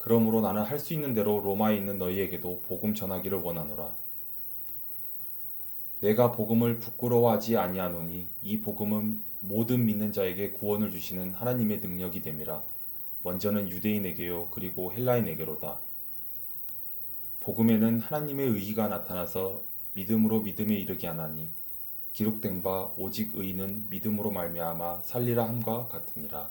그러므로 나는 할 수 있는 대로 로마에 있는 너희에게도 복음 전하기를 원하노라. 내가 복음을 부끄러워하지 아니하노니 이 복음은 모든 믿는 자에게 구원을 주시는 하나님의 능력이 됨이라. 먼저는 유대인에게요 그리고 헬라인에게로다. 복음에는 하나님의 의의가 나타나서 믿음으로 믿음에 이르게 하나니 기록된 바 오직 의인은 믿음으로 말미암아 살리라 함과 같으니라.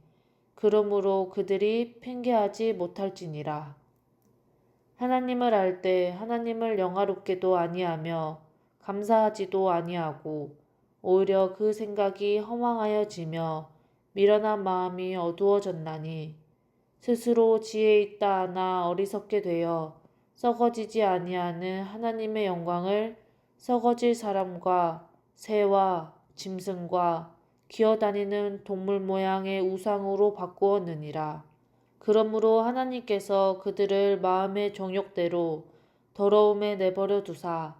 그러므로 그들이 팽개하지 못할지니라. 하나님을 알 때 하나님을 영화롭게도 아니하며 감사하지도 아니하고 오히려 그 생각이 허망하여지며 미련한 마음이 어두워졌나니 스스로 지혜 있다 하나 어리석게 되어 썩어지지 아니하는 하나님의 영광을 썩어질 사람과 새와 짐승과 기어다니는 동물 모양의 우상으로 바꾸었느니라. 그러므로 하나님께서 그들을 마음의 정욕대로 더러움에 내버려 두사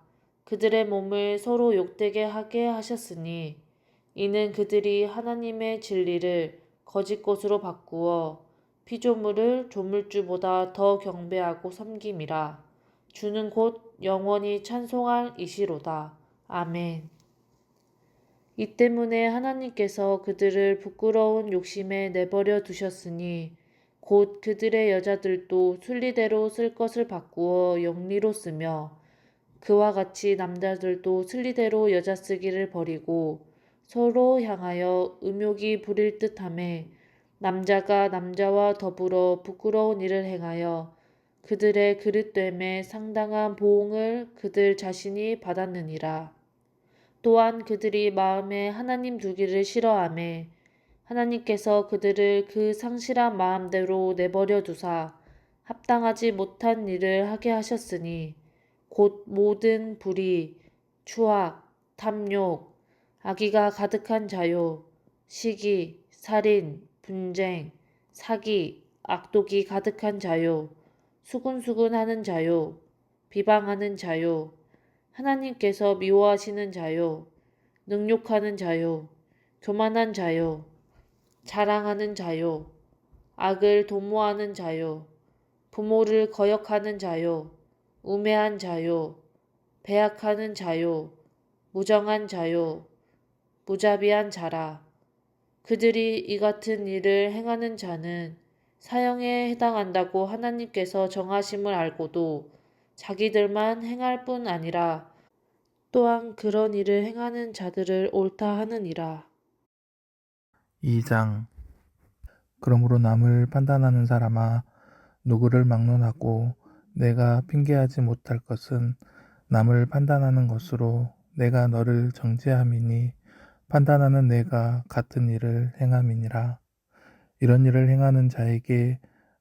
그들의 몸을 서로 욕되게 하게 하셨으니 이는 그들이 하나님의 진리를 거짓 것으로 바꾸어 피조물을 조물주보다 더 경배하고 섬김이라. 주는 곧 영원히 찬송할 이시로다. 아멘. 이 때문에 하나님께서 그들을 부끄러운 욕심에 내버려 두셨으니 곧 그들의 여자들도 순리대로 쓸 것을 바꾸어 영리로 쓰며 그와 같이 남자들도 순리대로 여자 쓰기를 버리고 서로 향하여 음욕이 부릴 듯함에 남자가 남자와 더불어 부끄러운 일을 행하여 그들의 그릇됨에 상당한 보응을 그들 자신이 받았느니라. 또한 그들이 마음에 하나님 두기를 싫어하매 하나님께서 그들을 그 상실한 마음대로 내버려 두사 합당하지 못한 일을 하게 하셨으니 곧 모든 불의, 추악, 탐욕, 악의가 가득한 자요, 시기, 살인, 분쟁, 사기, 악독이 가득한 자요, 수군수군하는 자요, 비방하는 자요, 하나님께서 미워하시는 자요, 능욕하는 자요, 교만한 자요, 자랑하는 자요, 악을 도모하는 자요, 부모를 거역하는 자요, 우매한 자요, 배약하는 자요, 무정한 자요, 무자비한 자라. 그들이 이 같은 일을 행하는 자는 사형에 해당한다고 하나님께서 정하심을 알고도 자기들만 행할 뿐 아니라 또한 그런 일을 행하는 자들을 옳다 하느니라. 2장 그러므로 남을 판단하는 사람아 누구를 막론하고 내가 핑계하지 못할 것은 남을 판단하는 것으로 내가 너를 정죄함이니 판단하는 내가 같은 일을 행함이니라 이런 일을 행하는 자에게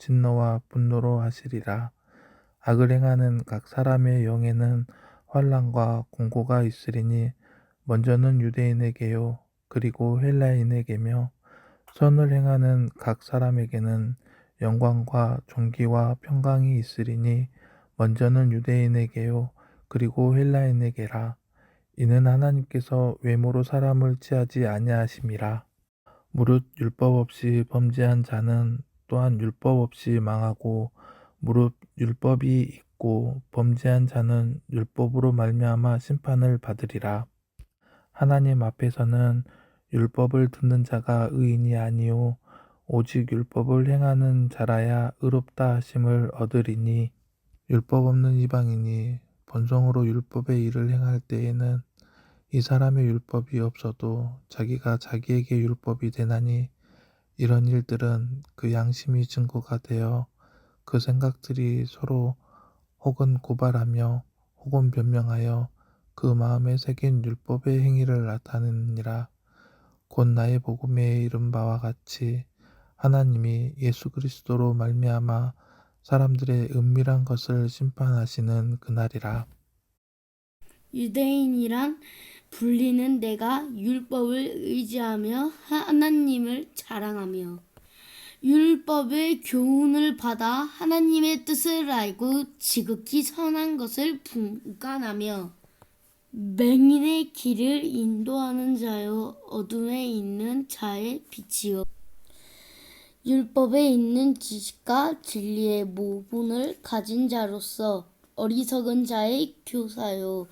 진노와 분노로 하시리라. 악을 행하는 각 사람의 영에는 환란과 공고가 있으리니 먼저는 유대인에게요 그리고 헬라인에게며 선을 행하는 각 사람에게는 영광과 존귀와 평강이 있으리니 먼저는 유대인에게요 그리고 헬라인에게라 이는 하나님께서 외모로 사람을 취하지 아니하심이라 무릇 율법 없이 범죄한 자는 또한 율법 없이 망하고 무릇 율법이 있고 범죄한 자는 율법으로 말미암아 심판을 받으리라. 하나님 앞에서는 율법을 듣는 자가 의인이 아니요 오직 율법을 행하는 자라야 의롭다 하심을 얻으리니 율법 없는 이방인이 본성으로 율법의 일을 행할 때에는 이 사람의 율법이 없어도 자기가 자기에게 율법이 되나니 이런 일들은 그 양심이 증거가 되어 그 생각들이 서로 혹은 고발하며 혹은 변명하여 그 마음에 새긴 율법의 행위를 나타내느니라. 곧 나의 복음에 이른 바와 같이 하나님이 예수 그리스도로 말미암아 사람들의 은밀한 것을 심판하시는 그날이라. 유대인이란 불리는 내가 율법을 의지하며 하나님을 자랑하며 율법의 교훈을 받아 하나님의 뜻을 알고 지극히 선한 것을 분간하며 맹인의 길을 인도하는 자요 어둠에 있는 자의 빛이요. 율법에 있는 지식과 진리의 모본을 가진 자로서 어리석은 자의 교사요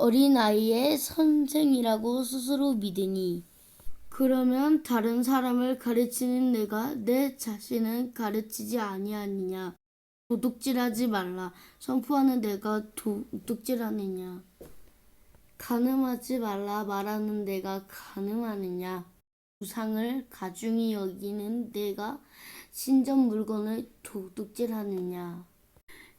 어린아이의 선생이라고 스스로 믿으니 그러면 다른 사람을 가르치는 내가 내 자신은 가르치지 아니하느냐? 도둑질하지 말라. 선포하는 내가 도둑질하느냐? 간음하지 말라 말하는 내가 간음하느냐? 우상을 가중히 여기는 내가 신전 물건을 도둑질하느냐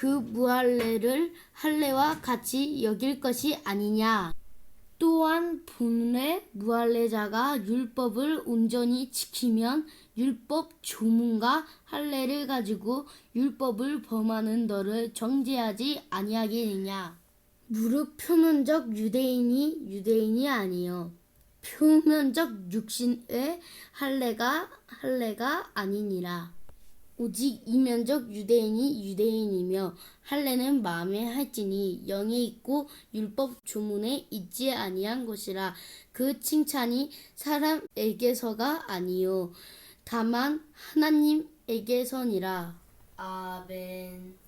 그 무할례를 할례와 같이 여길 것이 아니냐. 또한 본래 무할례자가 율법을 온전히 지키면 율법 조문과 할례를 가지고 율법을 범하는 너를 정죄하지 아니하겠느냐. 무릇 표면적 유대인이 유대인이 아니요 표면적 육신의 할례가 할례가 아니니라. 오직 이면적 유대인이 유대인이며 할례는 마음에 할지니 영에 있고 율법 조문에 있지 아니한 것이라. 그 칭찬이 사람에게서가 아니요. 다만 하나님에게서니라. 아멘